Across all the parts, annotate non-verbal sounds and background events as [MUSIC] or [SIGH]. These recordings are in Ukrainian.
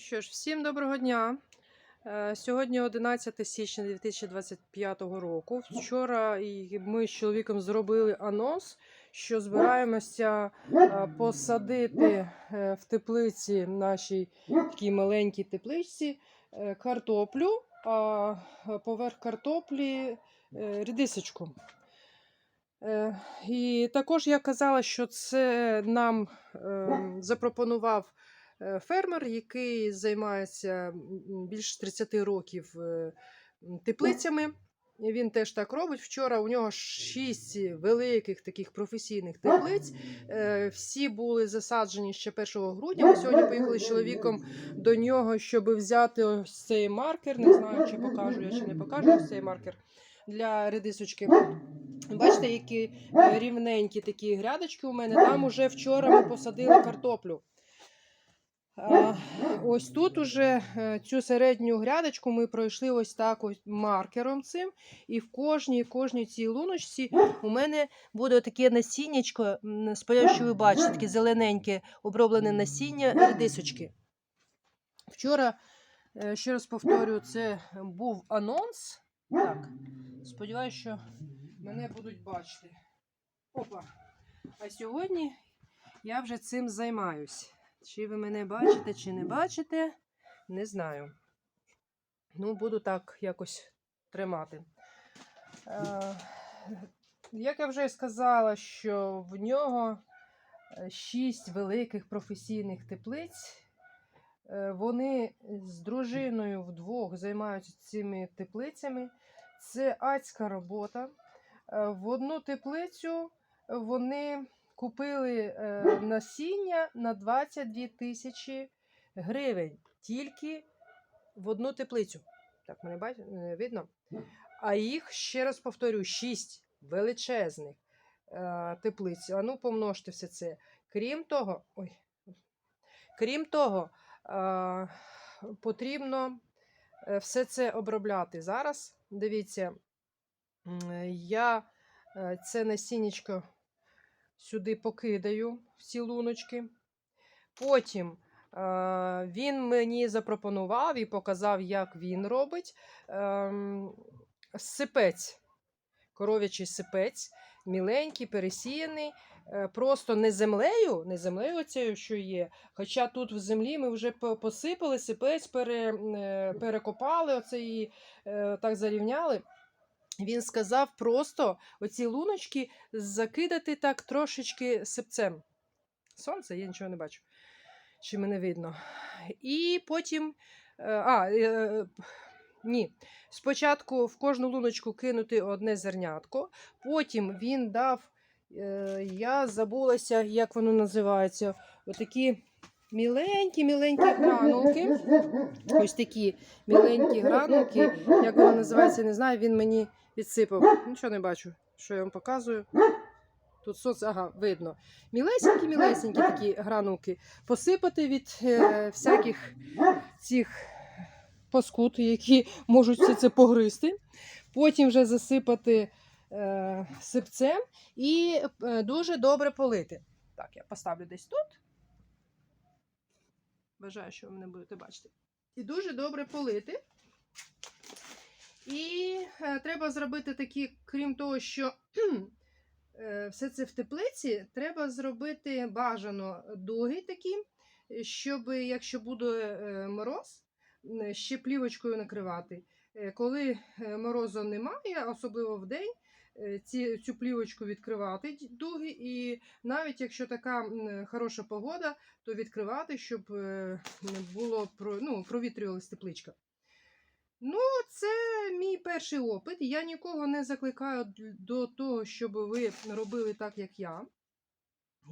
що ж, всім доброго дня. Е, Сьогодні 11 січня 2025 року. Вчора ми з чоловіком зробили анонс, що збираємося е, посадити е, в теплиці нашій такій маленькій тепличці картоплю, а поверх картоплі рідисочку. І також я казала, що це нам е, запропонував фермер, який займається більше 30 років е, теплицями. Він теж так робить. Вчора у нього шість великих таких професійних теплиць. Е, Всі були засаджені ще 1 грудня. Ми сьогодні поїхали з чоловіком до нього, щоб взяти ось цей маркер. Не знаю, чи покажу я, чи не покажу ось цей маркер для редисочки. Бачите, які е, рівненькі такі грядочки у мене. Там уже вчора ми посадили картоплю. Ось тут уже е, цю середню грядочку ми пройшли ось так ось маркером цим. І в кожній кожній цій луночці у мене буде таке насіннячко. Сподіваюся, що ви бачите, таке зелененьке оброблене насіння редисочки. Вчора, е, ще раз повторюю, це був анонс. Так, сподіваюся, що мене будуть бачити. Опа. А сьогодні я вже цим займаюсь. Чи ви мене бачите, чи не бачите, не знаю. Ну, буду так якось тримати. Е, як я вже сказала, що в нього е, шість великих професійних теплиць. Е, Вони з дружиною вдвох займаються цими теплицями. Це адська робота. Е, В одну теплицю вони купили е, насіння на 22 тисячі гривень тільки в одну теплицю. Так, мене бачите, е, видно. А їх, ще раз повторю, 6 величезних е, теплиць. А ну, помножте все це. Крім того, ой, крім того, е, потрібно все це обробляти. Зараз дивіться, я це насіннячко сюди покидаю в ці луночки. Потім е, він мені запропонував і показав, як він робить ем, сипець, коров'ячий сипець, міленький, пересіяний. е, Просто не землею, не землею цією, що є. Хоча тут в землі ми вже посипали сипець, пере, е, перекопали оце і так зарівняли. Він сказав просто оці луночки закидати так трошечки сипцем. Сонце, я нічого не бачу. Чи мене видно. І потім. е, А, е, ні. Спочатку в кожну луночку кинути одне зернятко. Потім він дав, е, я забулася, як воно називається. Отакі міленькі-міленькі гранулки. Ось такі міленькі гранулки. Як воно називається, не знаю. Він мені відсипав. Нічого не бачу, що я вам показую. Тут соц, ага, видно. Мілесенькі, мілесенькі такі гранулки. Посипати від е, всяких цих паскуд, які можуть все це погризти. Потім вже засипати е, сипцем і е, дуже добре полити. Так, я поставлю десь тут. Бажаю, що ви мене будете бачити. І дуже добре полити. І е, треба зробити такі, крім того, що [CLEARS THROAT] е, все це в теплиці, треба зробити бажано дуги такі, щоб, якщо буде е, мороз, ще плівочкою накривати. Коли морозу немає, особливо в день, ці, цю плівочку відкривати дуги, і навіть якщо така хороша погода, то відкривати, щоб е, не було ну, провітрювалась тепличка. Ну, це мій перший опит. Я нікого не закликаю до того, щоб ви робили так, як я.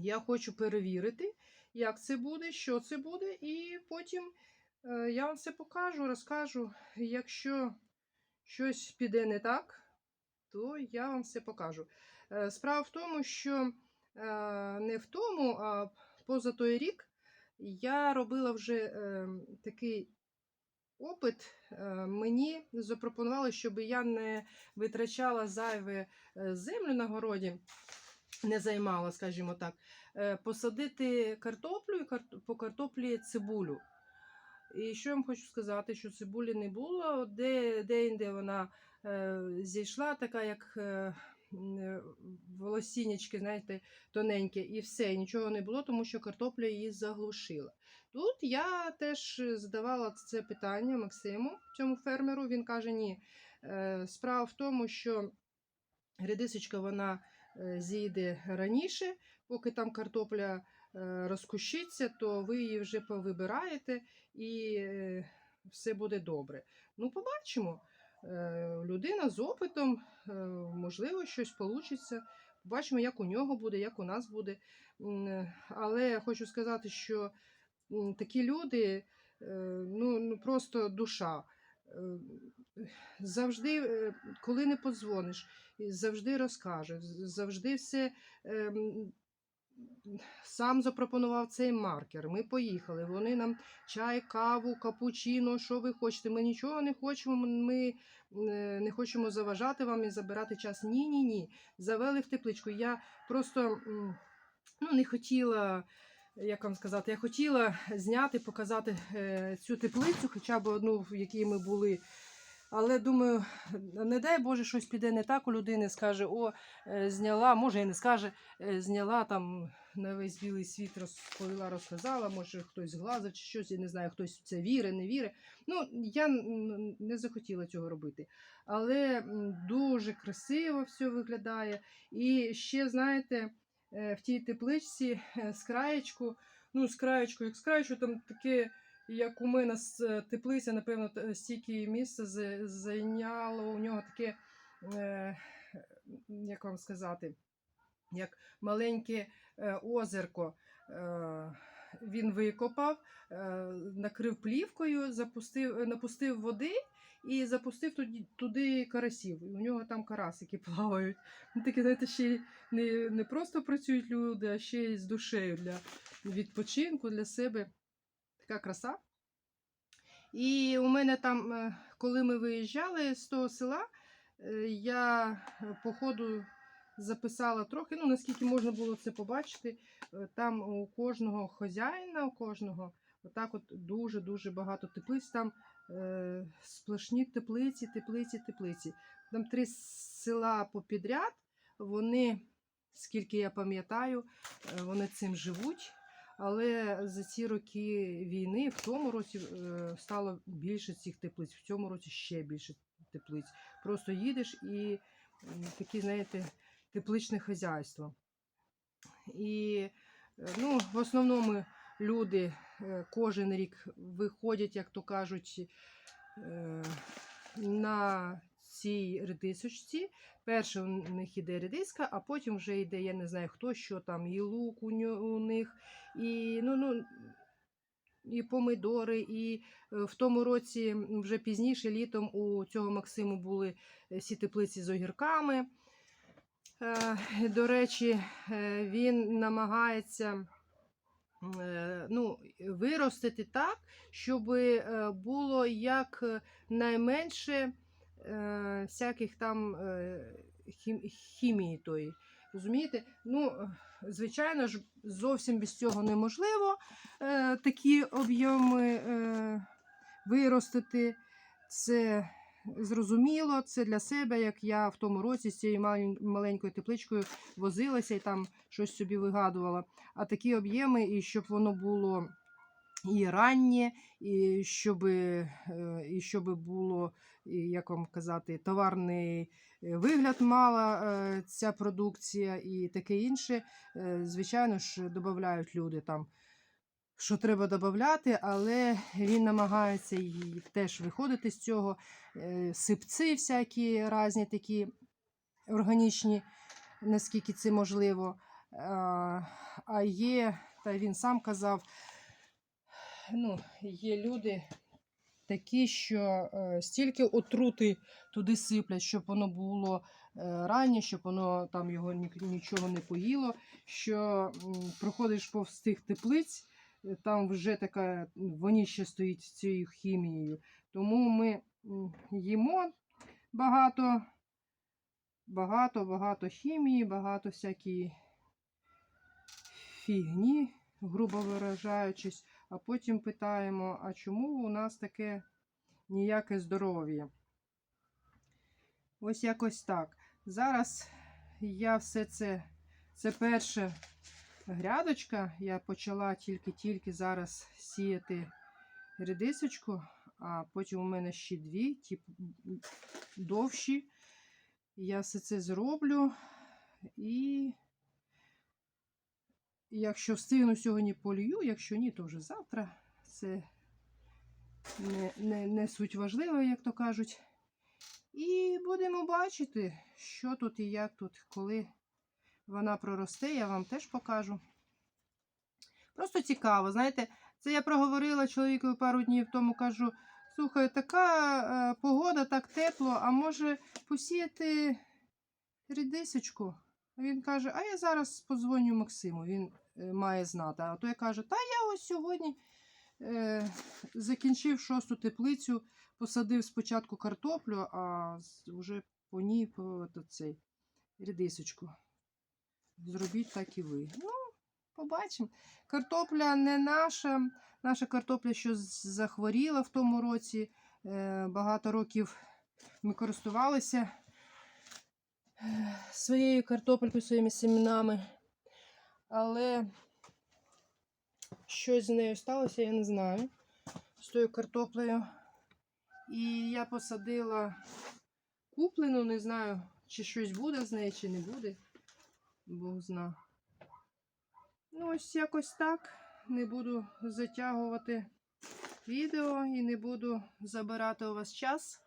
Я хочу перевірити, як це буде, що це буде, і потім е, я вам все покажу, розкажу. Якщо щось піде не так, то я вам все покажу. Е, Справа в тому, що е, не в тому, а поза той рік я робила вже е, такий опит. Мені запропонували, щоб я не витрачала зайве землю на городі, не займала, скажімо так, посадити картоплю і по картоплі цибулю. І що я вам хочу сказати, що цибулі не було, де, де-інде вона зійшла, така як е, е, волосінечки, знаєте, тоненьке, і все, нічого не було, тому що картопля її заглушила. Тут я теж задавала це питання Максиму, цьому фермеру. Він каже: ні. Е, Справа в тому, що редисочка вона е, зійде раніше, поки там картопля е, розкущиться, то ви її вже повибираєте і е, все буде добре. Ну, побачимо. Е, Людина з опитом, е, можливо, щось вийде. Побачимо, як у нього буде, як у нас буде. Але я хочу сказати, що такі люди е, ну, ну просто душа. Е, Завжди, е, коли не подзвониш, завжди розкаже, завжди все ем, сам запропонував цей маркер. Ми поїхали. Вони нам чай, каву, капучино, що ви хочете. Ми нічого не хочемо. Ми е, не хочемо заважати вам і забирати час. Ні, ні, ні. Завели в тепличку. Я просто ну, не хотіла. Як вам сказати, я хотіла зняти, показати е, цю теплицю, хоча б одну, в якій ми були. Але думаю, не дай Боже, щось піде не так у людини, скаже, о, е, зняла, може і не скаже, зняла там на весь білий світ розповіла, розказала, може хтось зглазив чи щось, я не знаю, хтось в це вірить, не вірить. Ну, я не захотіла цього робити. Але дуже красиво все виглядає. І ще, знаєте, е, в тій тепличці е, з краєчку, ну, з краєчку, як з краєчку, там таке як у мене е, теплиця, напевно, стільки місця зайняло у нього таке, е, як вам сказати, як маленьке е, озерко. Е, він викопав, е, накрив плівкою, запустив, напустив води і запустив туди, туди карасів. І у нього там карасики [LAUGHS] плавають. Ну, такі, знаєте, ще не, не просто працюють люди, а ще й з душею для відпочинку, для себе. Така краса. І у мене там, коли ми виїжджали з того села, я по ходу записала трохи, ну наскільки можна було це побачити. е, Там у кожного хазяїна, у кожного отак от дуже-дуже багато теплиць. Там е, сплошні теплиці, теплиці, теплиці. Там три села попідряд. Вони, скільки я пам'ятаю, е, вони цим живуть. Але за ці роки війни в тому році е, стало більше цих теплиць, в цьому році ще більше теплиць. Просто їдеш і такі, знаєте, тепличне хазяйство. І е, ну, в основному люди е, кожен рік виходять, як то кажуть, е, на цій редисочці. Перше у них іде редиска, а потім вже йде, я не знаю хто, що там, і лук у, них, і, ну, ну, і помидори, і в тому році, вже пізніше, літом у цього Максиму були всі теплиці з огірками. Е, До речі, е, він намагається е, ну, виростити так, щоб було як найменше всяких там хімії тої. Розумієте? Ну, звичайно ж, зовсім без цього неможливо такі об'єми виростити. Це зрозуміло, це для себе, як я в тому році з цією маленькою тепличкою возилася і там щось собі вигадувала. А такі об'єми, і щоб воно було і раннє, і щоб, і щоб було, як вам казати, товарний е, вигляд мала е, ця продукція і таке інше. Е, Звичайно ж, додають люди там. Що треба додати, але він намагається теж виходити з цього. Е, Сипці всякі різні такі органічні, наскільки це можливо. А, А є, та він сам казав, ну, є люди такі, що е, стільки отрути туди сиплять, щоб воно було е, раннє, щоб воно там його ні- нічого не поїло. Що проходиш повз тих теплиць, е, там вже така воніще стоїть з цією хімією. Тому ми їмо багато, багато, багато хімії, багато всякої фігні, грубо виражаючись. а потім питаємо, а чому у нас таке ніяке здоров'я? Ось якось так. Зараз я все це, це перша грядочка. Я почала тільки-тільки зараз сіяти редисочку, а потім у мене ще дві, ті довші. Я все це зроблю. І якщо встигну сьогодні полью, якщо ні, то вже завтра. Це не, не, не суть важливо, як то кажуть. І будемо бачити, що тут і як тут, коли вона проросте, я вам теж покажу. Просто цікаво, знаєте, це я проговорила чоловікові пару днів тому, кажу: слухай, така е, погода, так тепло, а може посіяти рідисочку? Він каже: А я зараз подзвоню Максиму, він е, має знати. А то я кажу, та я ось сьогодні е, закінчив шосту теплицю, посадив спочатку картоплю, а вже по ній по, цей, рідисочку. Зробіть так і ви. Ну, побачимо. Картопля не наша. Наша картопля, що захворіла в тому році. Е, багато років ми користувалися е, своєю картопелькою, своїми семінами. Але щось з нею сталося, я не знаю. З тою картоплею. І я посадила куплену, не знаю, чи щось буде з нею, чи не буде. Бог зна. Ну, ось якось так. Не буду затягувати відео і не буду забирати у вас час.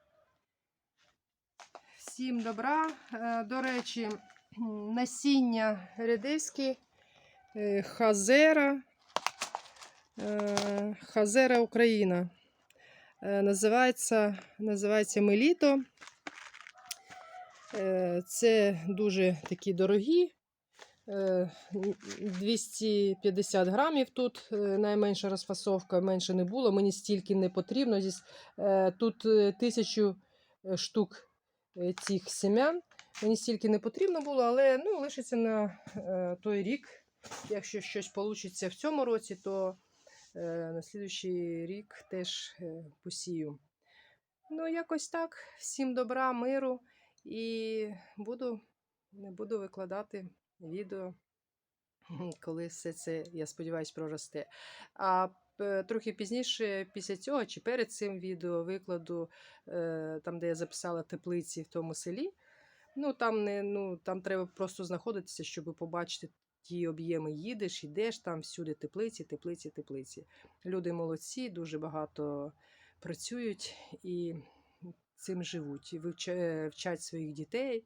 Всім добра. Е, До речі, насіння редиски, е, Хазера, е, Хазера Україна. Називається, називається Меліто. Це дуже такі дорогі. Е, 250 грамів тут е, найменша розфасовка, менше не було. Мені стільки не потрібно. Е, Тут е, тисячу е, штук е, цих семян. Мені стільки не потрібно було, але ну, лишиться на е, той рік. Якщо щось вийде в цьому році, то е, на слідуючий рік теж е, посію. Ну, якось так. Всім добра, миру і буду, буду викладати відео, [LAUGHS] коли все це, я сподіваюся, проросте. А трохи пізніше, після цього чи перед цим відео викладу е, там, де я записала теплиці в тому селі. Ну, там, не, ну, там треба просто знаходитися, щоб побачити ті об'єми. Їдеш, йдеш, там всюди теплиці, теплиці, теплиці. Люди молодці, дуже багато працюють і цим живуть. І вчать своїх дітей, е,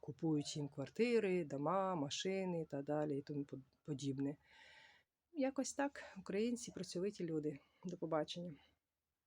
купують їм квартири, дома, машини та далі і тому подібне. Якось так, українці, працьовиті люди. До побачення.